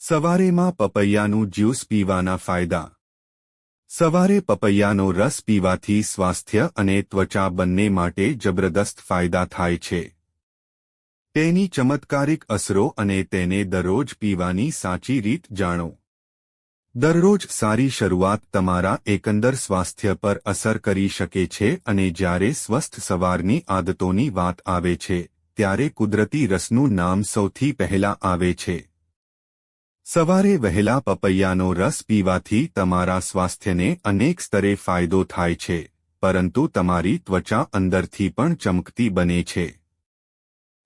સવારેમાં પપૈયાનું juice પીવાના ફાયદા. સવારે પપૈયાનો રસ પીવાથી સ્વાસ્થ્ય અને ત્વચા બંને માટે જબરદસ્ત ફાયદા થાય છે. તેની ચમત્કારિક અસરો અને તેને દરરોજ પીવાની સાચી રીત જાણો. દરરોજ સારી શરૂઆત તમારા એકંદર સ્વાસ્થ્ય પર અસર કરી શકે છે અને જ્યારે સ્વસ્થ સવારની આદતોની વાત આવે છે, ત્યારે કુદરતી રસનું નામ સૌથી પહેલા આવે છે. સવારે વહેલા પપૈયાનો રસ પીવાથી તમારા સ્વાસ્થ્યને અનેક સ્તરે ફાયદો થાય છે, પરંતુ તમારી ત્વચા અંદરથી પણ ચમકતી બને છે.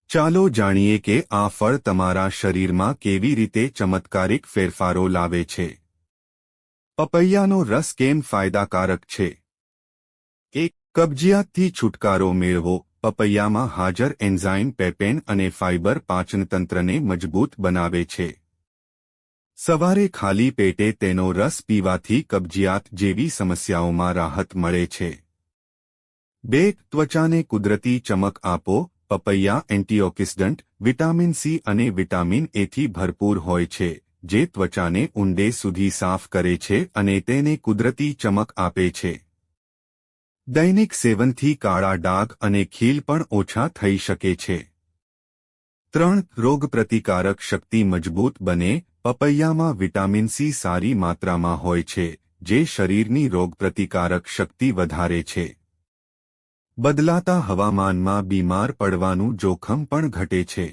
ચાલો જાણીએ કે આ ફળ તમારા શરીરમાં કેવી રીતે ચમત્કારિક ફેરફારો લાવે છે. પપૈયાનો રસ કેમ ફાયદાકારક છે? એક, કબજિયાતથી છુટકારો મેળવો. પપૈયામાં હાજર એન્ઝાઇમ પેપેન અને ફાઇબર પાચનતંત્રને મજબૂત બનાવે છે. સવારે ખાલી પેટે તેનો રસ પીવાથી કબજિયાત જેવી સમસ્યાઓમાં રાહત મળે છે. બે, ત્વચાને કુદરતી ચમક આપો, પપૈયા, એન્ટીઓક્સિડન્ટ, વિટામિન સી અને વિટામિન એથી ભરપૂર હોય છે, જે ત્વચાને ઊંડે સુધી સાફ કરે છે અને તેને કુદરતી ચમક આપે છે. દૈનિક સેવનથી કાળા ડાઘ અને ખીલ પણ ઓછા થઈ શકે છે. ત્રણ, રોગપ્રતિકારક શક્તિ મજબૂત બને પપૈયામાં વિટામિન સી સારી માત્રામાં હોય છે, જે શરીરની રોગપ્રતિકારક શક્તિ વધારે છે. બદલાતા હવામાનમાં બીમાર પડવાનું જોખમ પણ ઘટે છે.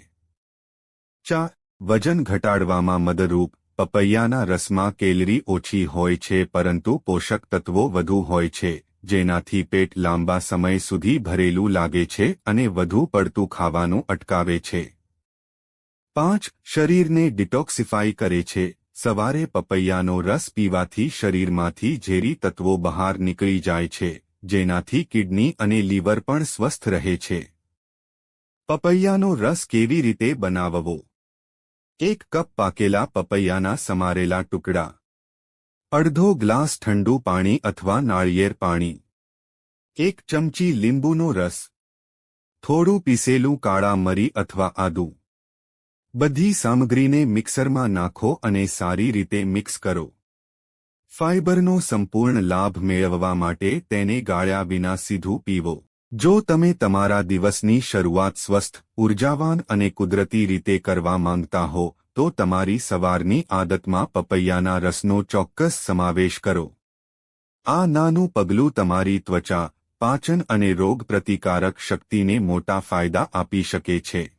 ચા, વજન ઘટાડવામાં મદદરૂપ, પપૈયાના રસમાં કેલરી ઓછી હોય છે પરંતુ પોષક તત્વો વધુ હોય છે, જેનાથી પેટ લાંબા સમય સુધી ભરેલું લાગે છે અને વધુ પડતું ખાવાનું અટકાવે છે. પાંચ શરીરને ડિટોક્સિફાઈ કરે છે. સવારે પપૈયાનો રસ પીવાથી શરીરમાંથી ઝેરી તત્વો બહાર નીકળી જાય છે, જેનાથી કિડની અને લીવર પણ સ્વસ્થ રહે છે. પપૈયાનો રસ કેવી રીતે બનાવવો? એક કપ પાકેલા પપૈયાના સમારેલા ટુકડા. અડધો ગ્લાસ ઠંડુ પાણી અથવા નાળિયેર પાણી. એક ચમચી લીંબુનો રસ. થોડું પીસેલું કાળા મરી અથવા આદું. બધી સામગ્રીને મિક્સરમાં નાખો અને સારી રીતે મિક્સ કરો. ફાઇબરનો સંપૂર્ણ લાભ મેળવવા માટે તેને ગાળ્યા વિના સીધું પીવો. જો તમે તમારા દિવસની શરૂઆત સ્વસ્થ, ઉર્જાવાન અને કુદરતી રીતે કરવા માંગતા હો, તો તમારી સવારની આદતમાં પપૈયાના રસનો ચોક્કસ સમાવેશ કરો. આ નાનું પગલું તમારી ત્વચા, પાચન અને રોગ પ્રતિકારક શક્તિને મોટા ફાયદા આપી શકે છે.